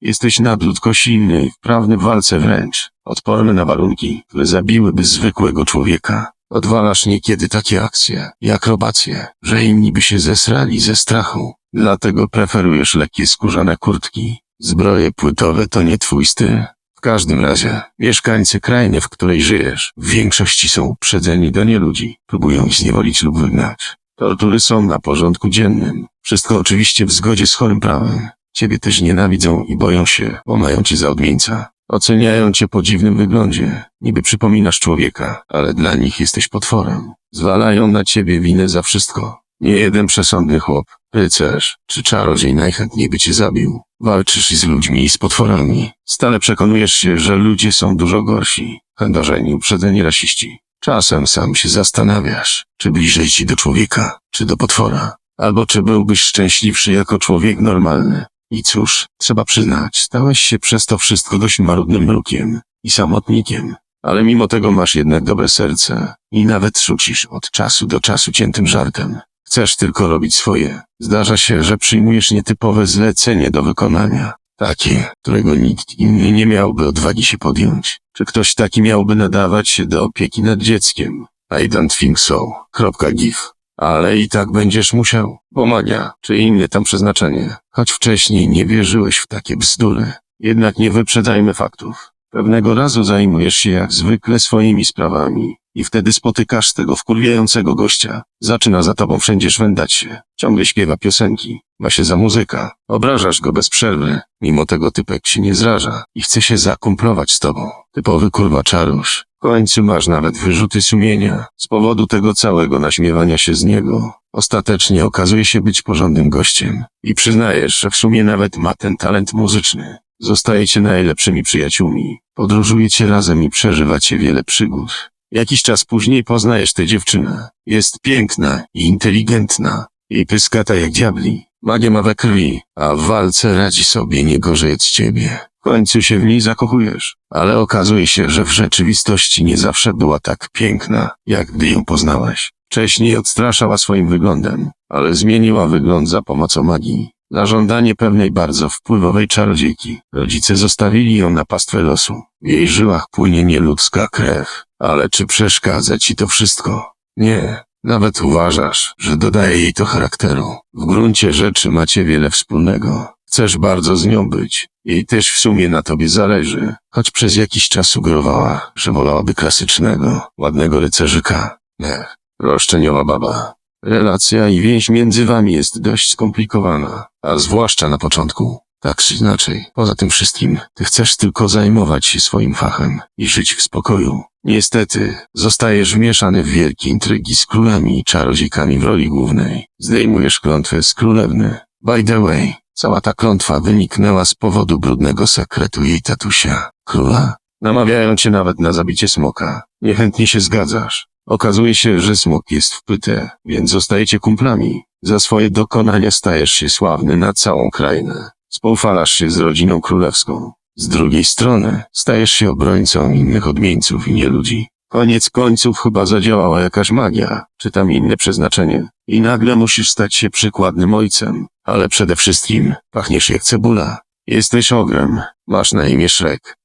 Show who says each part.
Speaker 1: Jesteś nadludzko silny, wprawny w walce wręcz, odporny na warunki, które zabiłyby zwykłego człowieka. Odwalasz niekiedy takie akcje, i akrobacje, że inni by się zesrali ze strachu. Dlatego preferujesz lekkie skórzane kurtki. Zbroje płytowe to nie twój styl. W każdym razie, mieszkańcy krainy, w której żyjesz, w większości są uprzedzeni do nieludzi. Próbują ich zniewolić lub wygnać. Tortury są na porządku dziennym. Wszystko oczywiście w zgodzie z chorym prawem. Ciebie też nienawidzą i boją się, bo mają cię za odmieńca. Oceniają cię po dziwnym wyglądzie. Niby przypominasz człowieka, ale dla nich jesteś potworem. Zwalają na ciebie winę za wszystko. Nie jeden przesądny chłop, rycerz czy czarodziej najchętniej by cię zabił. Walczysz i z ludźmi i z potworami. Stale przekonujesz się, że ludzie są dużo gorsi. Chędożeni, uprzedzeni rasiści. Czasem sam się zastanawiasz, czy bliżej ci do człowieka, czy do potwora. Albo czy byłbyś szczęśliwszy jako człowiek normalny. I cóż, trzeba przyznać, stałeś się przez to wszystko dość marudnym mrukiem i samotnikiem. Ale mimo tego masz jednak dobre serce i nawet rzucisz od czasu do czasu ciętym żartem. Chcesz tylko robić swoje. Zdarza się, że przyjmujesz nietypowe zlecenie do wykonania. Takie, którego nikt inny nie miałby odwagi się podjąć. Czy ktoś taki miałby nadawać się do opieki nad dzieckiem? I don't think so. Kropka gif. Ale i tak będziesz musiał, bo magia, czy inne tam przeznaczenie. Choć wcześniej nie wierzyłeś w takie bzdury. Jednak nie wyprzedzajmy faktów. Pewnego razu zajmujesz się jak zwykle swoimi sprawami i wtedy spotykasz tego wkurwiającego gościa. Zaczyna za tobą wszędzie szwendać się. Ciągle śpiewa piosenki. Ma się za muzyka. Obrażasz go bez przerwy. Mimo tego typek się nie zraża i chce się zakumplować z tobą. Typowy kurwa czarusz. W końcu masz nawet wyrzuty sumienia z powodu tego całego naśmiewania się z niego. Ostatecznie okazuje się być porządnym gościem i przyznajesz, że w sumie nawet ma ten talent muzyczny. Zostajecie najlepszymi przyjaciółmi. Podróżujecie razem i przeżywacie wiele przygód. Jakiś czas później poznajesz tę dziewczynę. Jest piękna i inteligentna i pyskata jak diabli. Magię ma we krwi, a w walce radzi sobie nie gorzej od ciebie. Końcu się w niej zakochujesz, ale okazuje się, że w rzeczywistości nie zawsze była tak piękna, jak gdy ją poznałeś. Wcześniej odstraszała swoim wyglądem, ale zmieniła wygląd za pomocą magii. Na żądanie pewnej bardzo wpływowej czarodziejki. Rodzice zostawili ją na pastwę losu. W jej żyłach płynie nieludzka krew. Ale czy przeszkadza ci to wszystko? Nie. Nawet uważasz, że dodaje jej to charakteru. W gruncie rzeczy macie wiele wspólnego. Chcesz bardzo z nią być. Jej też w sumie na tobie zależy. Choć przez jakiś czas sugerowała, że wolałaby klasycznego, ładnego rycerzyka. Nie. Roszczeniowa baba. Relacja i więź między wami jest dość skomplikowana, a zwłaszcza na początku. Tak czy inaczej, poza tym wszystkim, ty chcesz tylko zajmować się swoim fachem i żyć w spokoju. Niestety, zostajesz wmieszany w wielkie intrygi z królami i czarodziejkami w roli głównej. Zdejmujesz klątwę z królewny. By the way, cała ta klątwa wyniknęła z powodu brudnego sekretu jej tatusia. Króla? Namawiają cię nawet na zabicie smoka. Niechętnie się zgadzasz. Okazuje się, że smok jest w pytę, więc zostajecie kumplami. Za swoje dokonania stajesz się sławny na całą krainę. Spoufalasz się z rodziną królewską. Z drugiej strony stajesz się obrońcą innych odmieńców i nieludzi. Koniec końców chyba zadziałała jakaś magia, czy tam inne przeznaczenie. I nagle musisz stać się przykładnym ojcem. Ale przede wszystkim pachniesz jak cebula. Jesteś ogrem, masz na imię Szrek.